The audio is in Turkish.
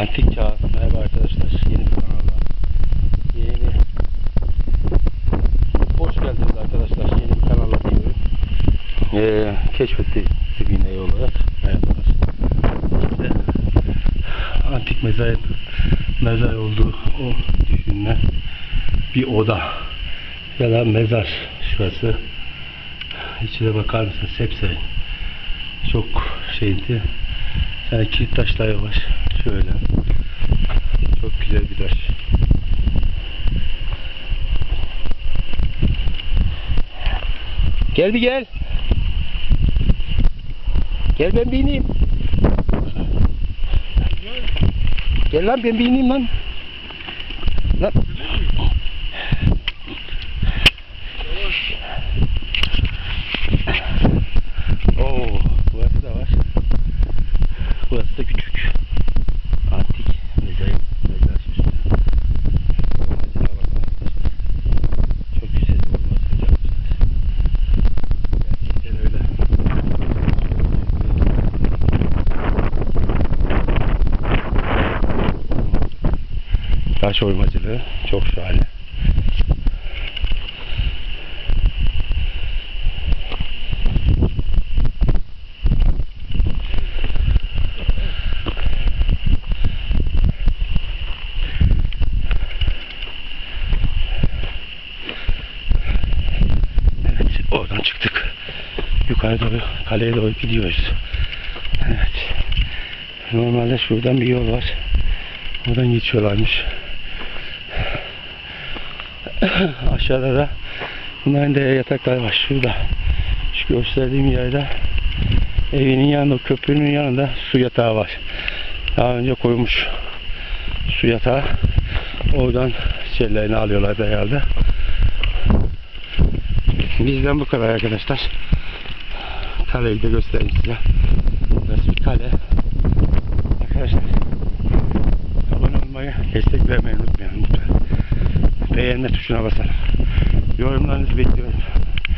Antik Çağ. Merhaba arkadaşlar. Yeni bir kanala. Yeni. Hoş geldiniz arkadaşlar. Yeni bir kanala diyorum. Ee, keşfetti Sibine olarak. Merhabalar. İşte antik mezar, mezar olduğu o düşünülen bir oda ya da mezar şurası. İçine bakar mısınız? Sepse. Çok şeydi. Yani kilit taşlar var. Şöyle. Çok güzel bir taş. Gel bir gel. Gel ben bir ineyim. Gel lan ben bir ineyim lan. Lan. Oo, burası da var. Burası da küçük. Antik mezar, mezar süsü. Ağacına bakın arkadaşlar. Çok güzel bir olmaz yapmışlar. Gerçekten öyle. Taş oymacılığı çok şahane. Evet, oradan çıktık. Yukarı doğru, kaleye doğru gidiyoruz. Evet. Normalde şuradan bir yol var. Oradan geçiyorlarmış. Aşağıda da bunların da yataklar var. Şurada. Şu gösterdiğim yerde evinin yanında, köprünün yanında su yatağı var. Daha önce koymuş su yatağı. Oradan şeylerini alıyorlar herhalde. Bizden bu kadar arkadaşlar. Kaleyi de göstereyim size. Burası bir kale. Beğenme tuşuna basalım. Yorumlarınızı bekliyorum.